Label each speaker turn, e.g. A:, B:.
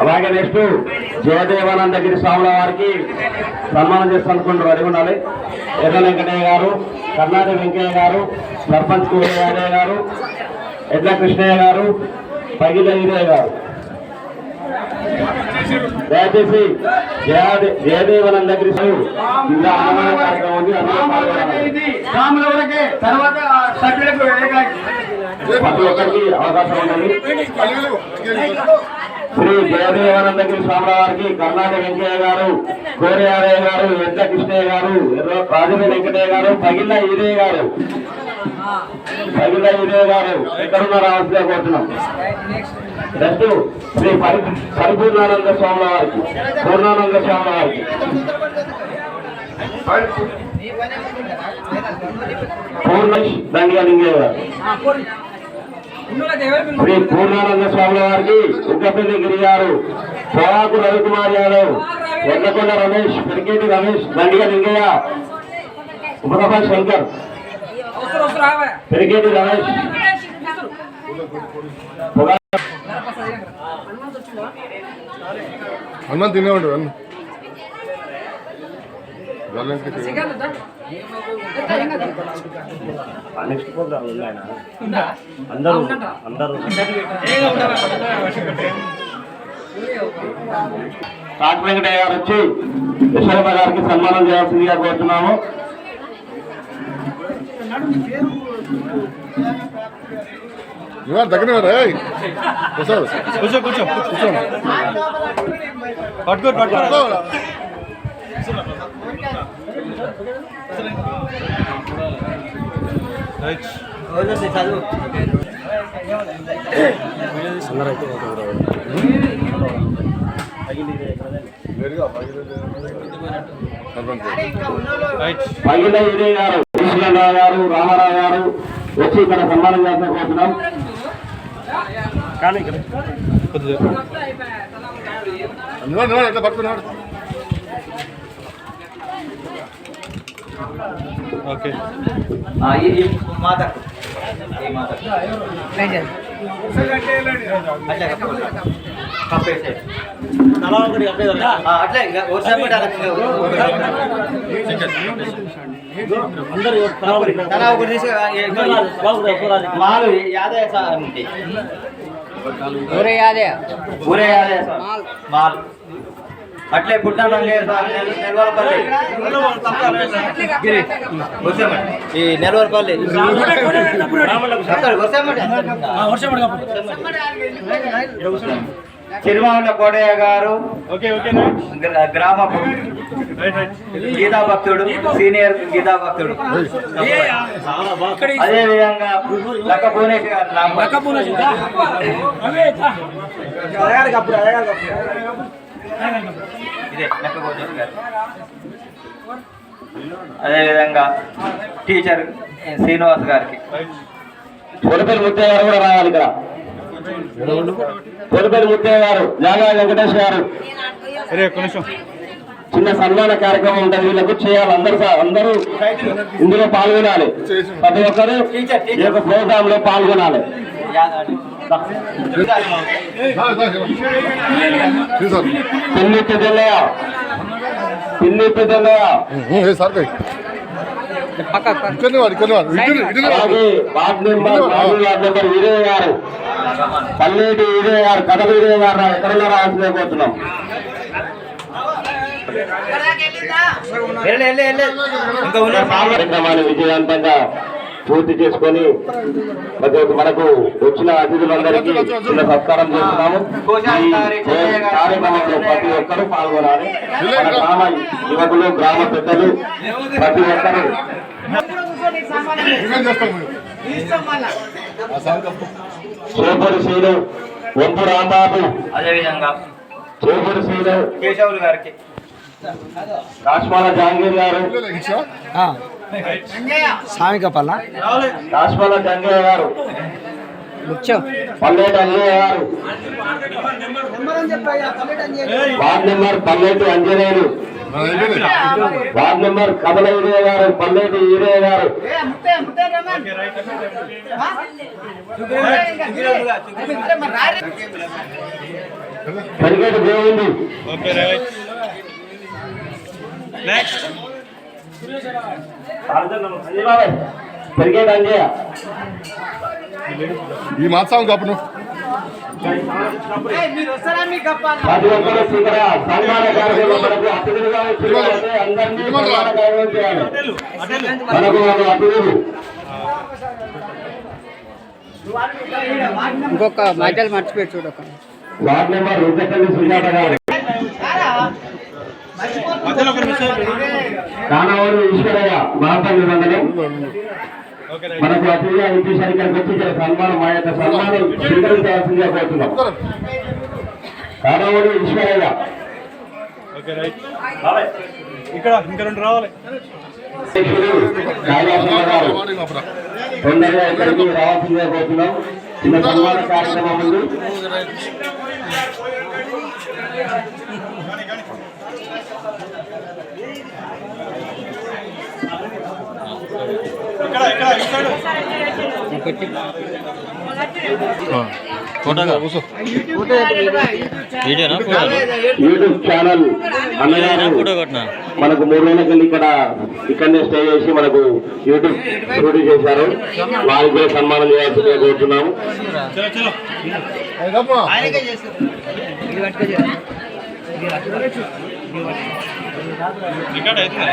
A: అలాగే నెక్స్ట్ జయదేవానందగిరి స్వాముల వారికి సన్మానం చేస్తానుకుంటారు అనుకుంటారు అడిగి ఉండాలి. ఎర్ర వెంకటయ్య గారు కర్ణాటక వెంకయ్య గారు సర్పంచ్ కువే గారు ఎడ్ల కృష్ణయ్య గారు పగిల ఈరయ్య గారు. దయచేసి జయదే జయదేవానందగిరి స్వామి ఇలా అన్నదాన కార్యక్రమం ఉంది. ప్రతి ఒక్కరికి అవకాశం శ్రీ జయదేవానందగిరి స్వామి వారికి కర్ణాటక వెంకయ్య గారు కోరయాదయ్య గారు ఎడ్ల కృష్ణయ్య గారు ఎర్ర రాజుల వెంకటయ్య గారు పగిళ్ళ ఈదయ్య గారు. పగిళ్ళ ఈదయ్య గారు ఎక్కడున్న రావాల్సిందిగా కోరుతున్నాం. రద్దు శ్రీ పరి పరిపూర్ణానంద స్వామి వారికి పూర్ణానంద స్వామి వారికి. దండిగా గారు. శ్రీ పూర్ణానంద స్వామి వారికి ఉగ్గపల్లి గిరి గారు పొగాకు రవికుమార్ యాదవ్ ఎర్రకొండ రమేష్ పెరికేటి రమేష్ దండిగా లింగయ్య ఉపసభ శంకర్. పిరికేటి రమేష్
B: అన్నం తినేవాడు అన్న. బ్యాలెన్స్
A: నెక్స్ట్ ప్రోగ్రామ్ ఉంది? ఆయన? అందరూ అందరూ. కాటి వెంకటయ్య గారు వచ్చి యశోద గారికి సన్మానం చేయాల్సిందిగా కోరుతున్నాము.
B: దగ్గర సార్
C: కూర్చో కూర్చో కూర్చో. పట్టుకో పట్టుకో.
A: గారు. కృష్ణరావు గారు రామారావు గారు వచ్చి ఇక్కడ సన్మానం
B: ఎట్లా పట్టుకున్నాడు
C: ఓకే.
D: అట్లే వర్షం తన ఒకటి తీసి మాలు యాదయ్య సార్ ఉంటాయి ఊరే యాదయ్య సార్ మాల్ అట్లే పుట్టాను నెలవరపల్లి ఈ నెలవరపల్లి చిరుమావుల కోడయ్య గారు గ్రామ గీతా భక్తుడు సీనియర్ గీతా భక్తుడు. అదే విధంగా లక్క భువనేశ్వర్ గారు. రామ- ఇదే లక్క భువనేశ్వర్ గారు. అదే విధంగా టీచర్ శ్రీనివాస్ గారికి.
A: పొలిపల్లి గారు కూడా రావాలి ఇక్కడ. పొలిపల్లి ముత్తయ్య గారు జాగా వెంకటేష్ గారు.
C: అరే ఒక్క నిమిషం.
A: చిన్న సన్మాన కార్యక్రమం ఉంటుంది. వీళ్ళకు చేయాలి. అందరూ అందరూ ఇందులో పాల్గొనాలి. ప్రతి ఒక్కరు ఈ యొక్క ప్రోగ్రామ్లో పాల్గొనాలి వార్డ్ వీరయ్య గారు. పల్లెటి వీరయ్య గారు కథ వీరయ్య గారు ఎక్కడున్నారో ఆశ కోరుతున్నాం
D: వెళ్ళు, వెళ్ళు, వెళ్ళు. ఇంకా ఉన్నారు
A: కార్యక్రమాన్ని విజయవంతంగా పూర్తి చేసుకొని ప్రతి ఒక్క మనకు వచ్చిన అతిథులందరికీ చిన్న సత్కారం చేస్తున్నాము. ఈ కార్యక్రమంలో ప్రతి ఒక్కరూ పాల్గొనాలి. మన గ్రామ యువకులు గ్రామ పెద్దలు ప్రతి ఒక్కరు. చేపూరి శ్రీలు వంపు రాంబాబు
D: అదే విధంగా
A: చేపూరి శ్రీలు
D: కేశవులు గారికి
A: కాశ్మాల జహాంగీర్ గారు?
D: సామికపల్ల
A: కాశ్మాల జంగయ్య గారు పల్లెటి అంజయ్య గారు వార్డ్ నెంబర్ పల్లెటి అంజనేయులు
B: అయిపోయింది
A: వార్డ్ నెంబర్ కమల ఈరయ్య గారు పల్లెటి ఈరయ్య గారు. పరిగెడు గోవిందు
C: నెక్స్ట్
A: పరిగెడు అంజయ్య.
B: ఈ మాత్సం నువ్వు
A: ప్రతి ఒక్కరు ఇక్కడ సన్మాన కార్యక్రమాలకు అతిథులుగా వచ్చినట్లయితే అందరినీ సన్మాన కార్యక్రమం చేయాలి. మనకు వాళ్ళు అతిథులు.
E: ఇంకొక మాటలు మర్చిపోయి చూడక.
A: వార్డ్ నెంబర్ సుజాత గారు. కానవూరు ఈశ్వరయ్య మాపల్లి మండలం. మనకు అతిథిగా విచ్చేసరికి ఇక్కడికి వచ్చి ఇక్కడ సన్మానం మా యొక్క సన్మానం కోరుతున్నాం. కానవూరు ఈశ్వరయ్య.
C: Okay right. ఇక్కడ ఇంకా రెండు రావాలి.
A: తొందరగా ఇక్కడికి రావాల్సిందిగా కోరుతున్నాం. చిన్న సన్మాన కార్యక్రమం ఉంది
C: ఇక్కడ ఇక్కడ ఈ సైడ్
B: కూర్చో
A: యూట్యూబ్ ఛానల్ అన్నగారు మనకు మూడు రోజుల కింద ఇక్కడ ఇక్కడనే స్టే చేసి మనకు యూట్యూబ్ షూటింగ్ చేశారు. వారికి కూడా సన్మానం చేయాల్సిందిగా కోరుతున్నాము
C: రికార్డ్ అవుతుంది?